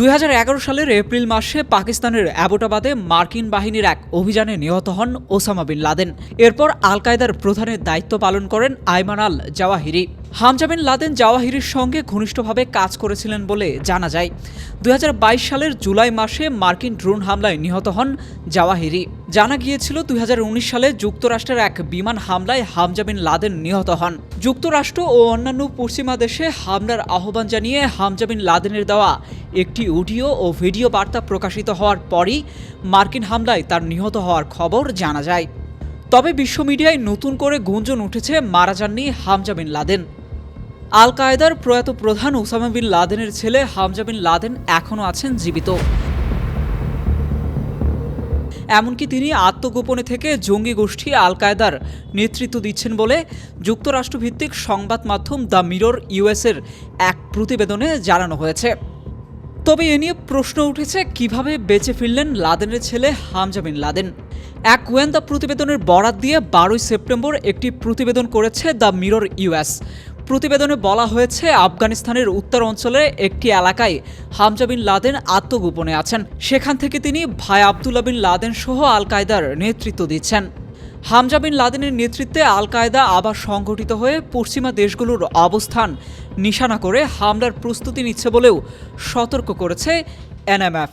দুই হাজার এগারো সালের এপ্রিল মাসে পাকিস্তানের অ্যাবোটাবাদে মার্কিন বাহিনীর এক অভিযানে নিহত হন ওসামা বিন লাদেন। এরপর আল কায়দার প্রধানের দায়িত্ব পালন করেন Ayman al Zawahiri Hamza bin Laden জাওয়াহিরির সঙ্গে ঘনিষ্ঠভাবে কাজ করেছিলেন বলে জানা যায়। দুই হাজার বাইশ সালের জুলাই মাসে মার্কিন ড্রোন হামলায় নিহত হন জাওয়াহিরি। জানা গিয়েছিল দুই হাজার উনিশ সালে যুক্তরাষ্ট্রের এক বিমান হামলায় হামজা বিন লাদেন নিহত হন। যুক্তরাষ্ট্র ও অন্যান্য পশ্চিমা দেশে হামলার আহ্বান জানিয়ে হামজা বিন লাদেনের দেওয়া একটি অডিও ও ভিডিও বার্তা প্রকাশিত হওয়ার পরই মার্কিন হামলায় তার নিহত হওয়ার খবর জানা যায়। তবে বিশ্ব মিডিয়ায় নতুন করে গুঞ্জন উঠেছে মারা যাননি হামজা বিন লাদেন। আল কায়দার প্রয়াত প্রধান ওসামা বিন লাদেনের ছেলে হামজা বিন লাদেন এখনও আছেন জীবিত। এমনকি তিনি আত্মগোপনে থেকে জঙ্গি গোষ্ঠী আল কায়দার নেতৃত্ব দিচ্ছেন বলে যুক্তরাষ্ট্রভিত্তিক সংবাদ মাধ্যম দ্য মিরর ইউএসের এক প্রতিবেদনে জানানো হয়েছে। তবে এ নিয়ে প্রশ্ন উঠেছে, কীভাবে বেঁচে ফিরলেন লাদেনের ছেলে হামজা বিন লাদেন? এক গোয়েন্দা প্রতিবেদনের বরাত দিয়ে বারোই সেপ্টেম্বর একটি প্রতিবেদন করেছে দ্য মিরর ইউএস। প্রতিবেদনে বলা হয়েছে, আফগানিস্তানের উত্তর অঞ্চলে একটি এলাকায় হামজা বিন লাদেন আত্মগোপনে আছেন। সেখান থেকে তিনি ভাই আবদুল্লা বিন লাদেন সহ আল কায়দার নেতৃত্ব দিচ্ছেন। হামজা বিন লাদেনের নেতৃত্বে আল কায়দা আবার সংগঠিত হয়ে পশ্চিমা দেশগুলোর অবস্থান নিশানা করে হামলার প্রস্তুতি নিচ্ছে বলেও সতর্ক করেছে এনএমএফ।